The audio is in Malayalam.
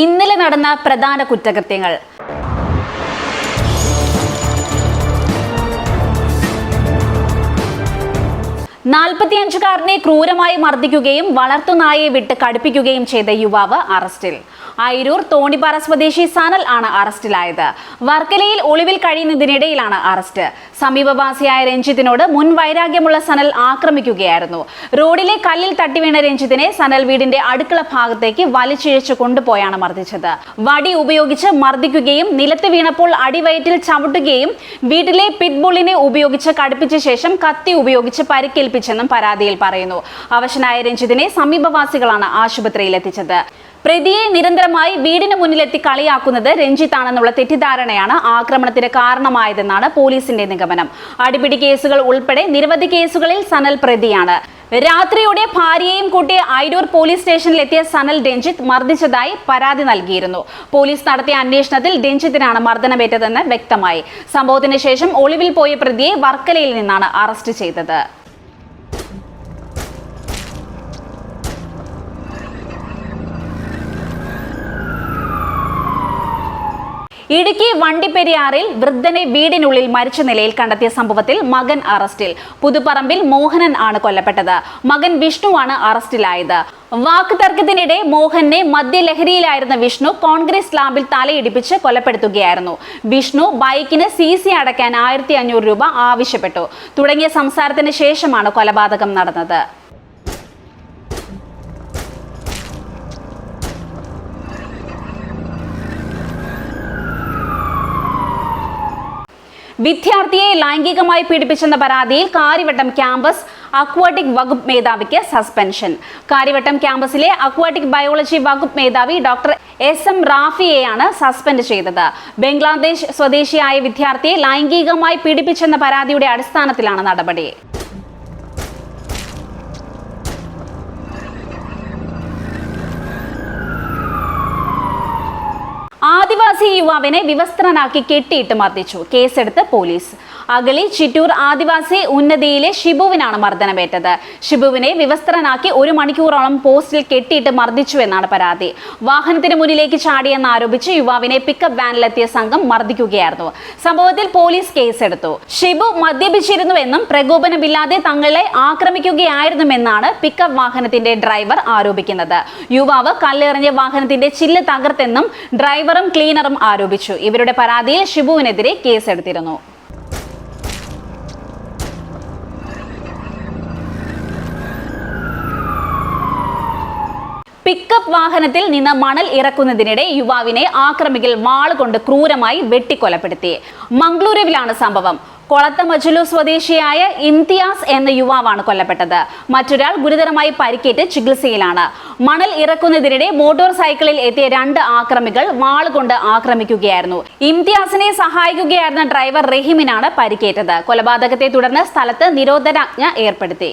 ഇന്നലെ നടന്ന പ്രധാന കുറ്റകൃത്യങ്ങൾ. നാൽപ്പത്തിയഞ്ചുകാരനെ ക്രൂരമായി മർദ്ദിക്കുകയും വളർത്തുനായയെ വിട്ട് കടുപ്പിക്കുകയും ചെയ്ത യുവാവ് അറസ്റ്റിൽ. അയിരൂർ തോണിപ്പാറ സ്വദേശി സനൽ ആണ് അറസ്റ്റിലായത്. വർക്കലയിൽ ഒളിവിൽ കഴിയുന്നതിനിടയിലാണ് അറസ്റ്റ്. സമീപവാസിയായ രഞ്ജിത്തിനോട് മുൻ വൈരാഗ്യമുള്ള സനൽ ആക്രമിക്കുകയായിരുന്നു. റോഡിലെ കല്ലിൽ തട്ടിവീണ രഞ്ജിത്തിനെ സനൽ വീടിന്റെ അടുക്കള ഭാഗത്തേക്ക് വലിച്ചിഴച്ച് കൊണ്ടുപോയാണ് മർദ്ദിച്ചത്. വടി ഉപയോഗിച്ച് മർദ്ദിക്കുകയും നിലത്ത് വീണപ്പോൾ അടിവയറ്റിൽ ചവിട്ടുകയും വീട്ടിലെ പിറ്റ്ബുള്ളിനെ ഉപയോഗിച്ച് കടുപ്പിച്ച ശേഷം കത്തി ഉപയോഗിച്ച് പരിക്കേൽപ്പിച്ചെന്നും പരാതിയിൽ പറയുന്നു. അവശനായ രഞ്ജിത്തിനെ സമീപവാസികളാണ് ആശുപത്രിയിൽ എത്തിച്ചത് പ്രതിയെ നിരന്തരമായി വീടിന് മുന്നിലെത്തി കളിയാക്കുന്നത് രഞ്ജിത്താണെന്നുള്ള തെറ്റിദ്ധാരണയാണ് ആക്രമണത്തിന് കാരണമായതെന്നാണ് പോലീസിന്റെ നിഗമനം. അടിപിടി കേസുകൾ ഉൾപ്പെടെ നിരവധി കേസുകളിൽ സനൽ പ്രതിയാണ്. രാത്രിയോടെ ഭാര്യയെയും കൂട്ടി ഐരൂർ പോലീസ് സ്റ്റേഷനിലെത്തിയ സനൽ രഞ്ജിത്ത് മർദ്ദിച്ചതായി പരാതി നൽകിയിരുന്നു. പോലീസ് നടത്തിയ അന്വേഷണത്തിൽ രഞ്ജിത്തിനാണ് മർദ്ദനമേറ്റതെന്ന് വ്യക്തമായി. സംഭവത്തിന് ശേഷം ഒളിവിൽ പോയ പ്രതിയെ വർക്കലയിൽ നിന്നാണ് അറസ്റ്റ് ചെയ്തത്. ഇടുക്കി വണ്ടിപ്പെരിയാറിൽ വൃദ്ധനെ വീടിനുള്ളിൽ മരിച്ച നിലയിൽ കണ്ടെത്തിയ സംഭവത്തിൽ മകൻ അറസ്റ്റിൽ. പുതുപ്പറമ്പിൽ മോഹനൻ ആണ് കൊല്ലപ്പെട്ടത്. മകൻ വിഷ്ണുവാണ് അറസ്റ്റിലായത്. വാക്ക് തർക്കത്തിനിടെ മോഹനെ മദ്യലഹരിയിലായിരുന്ന വിഷ്ണു കോൺഗ്രസ് ലാബിൽ തലയിടിപ്പിച്ച് കൊലപ്പെടുത്തുകയായിരുന്നു. വിഷ്ണു ബൈക്കിന് സി സി അടയ്ക്കാൻ ആയിരത്തി അഞ്ഞൂറ് രൂപ ആവശ്യപ്പെട്ടു. തുടങ്ങിയ സംസാരത്തിന് ശേഷമാണ് കൊലപാതകം നടന്നത്. വിദ്യാർത്ഥിയെ ലൈംഗികമായി പീഡിപ്പിച്ചെന്ന പരാതിയിൽ കാര്യവട്ടം ക്യാമ്പസ് അക്വാട്ടിക് വകുപ്പ് മേധാവിക്ക് സസ്പെൻഷൻ. കാര്യവട്ടം ക്യാമ്പസിലെ അക്വാട്ടിക് ബയോളജി വകുപ്പ് മേധാവി ഡോക്ടർ എസ് എം റാഫിയെയാണ് സസ്പെൻഡ് ചെയ്തത്. ബംഗ്ലാദേശ് സ്വദേശിയായ വിദ്യാർത്ഥിയെ ലൈംഗികമായി പീഡിപ്പിച്ചെന്ന പരാതിയുടെ അടിസ്ഥാനത്തിലാണ് നടപടി. ആദിവാസി യുവാവിനെ വിവസ്ത്രനാക്കി കെട്ടിയിട്ട് മർദ്ദിച്ചു. കേസെടുത്ത് പോലീസ്. അഗളി ചിറ്റൂർ ആദിവാസി ഉന്നതിയിലെ ഷിബുവിനാണ് മർദ്ദനമേറ്റത്. ഷിബുവിനെ വിവസ്ത്രനാക്കി ഒരു മണിക്കൂറോളം പോസ്റ്റിൽ കെട്ടിയിട്ട് മർദ്ദിച്ചു എന്നാണ് പരാതി. വാഹനത്തിന് മുന്നിലേക്ക് ചാടിയെന്ന് ആരോപിച്ച് യുവാവിനെ പിക്കപ്പ് വാനിലെത്തിയ സംഘം മർദ്ദിക്കുകയായിരുന്നു. സംഭവത്തിൽ പോലീസ് കേസെടുത്തു. ഷിബു മദ്യപിച്ചിരുന്നുവെന്നും പ്രകോപനമില്ലാതെ തങ്ങളെ ആക്രമിക്കുകയായിരുന്നുവെന്നാണ് പിക്കപ്പ് വാഹനത്തിന്റെ ഡ്രൈവർ ആരോപിക്കുന്നത്. യുവാവ് കല്ലെറിഞ്ഞ വാഹനത്തിന്റെ ചില്ല് തകർത്തെന്നും ഡ്രൈവറും ക്ലീനറും ആരോപിച്ചു. ഇവരുടെ പരാതിയിൽ ഷിബുവിനെതിരെ കേസെടുത്തിരുന്നു. പിക്കപ്പ് വാഹനത്തിൽ നിന്ന് മണൽ ഇറക്കുന്നതിനിടെ യുവാവിനെ ആക്രമികൾ വാളുകൊണ്ട് ക്രൂരമായി വെട്ടിക്കൊലപ്പെടുത്തി. മംഗളൂരുവിലാണ് സംഭവം. കൊളത്ത മജുലു സ്വദേശിയായ ഇംതിയാസ് എന്ന യുവാവാണ് കൊല്ലപ്പെട്ടത്. മറ്റൊരാൾ ഗുരുതരമായി പരിക്കേറ്റ് ചികിത്സയിലാണ്. മണൽ ഇറക്കുന്നതിനിടെ മോട്ടോർ സൈക്കിളിൽ എത്തിയ രണ്ട് ആക്രമികൾ വാളുകൊണ്ട് ആക്രമിക്കുകയായിരുന്നു. ഇംതിയാസിനെ സഹായിക്കുകയായിരുന്ന ഡ്രൈവർ റഹീമിനാണ് പരിക്കേറ്റത്. കൊലപാതകത്തെ തുടർന്ന് സ്ഥലത്ത് നിരോധനാജ്ഞ ഏർപ്പെടുത്തി.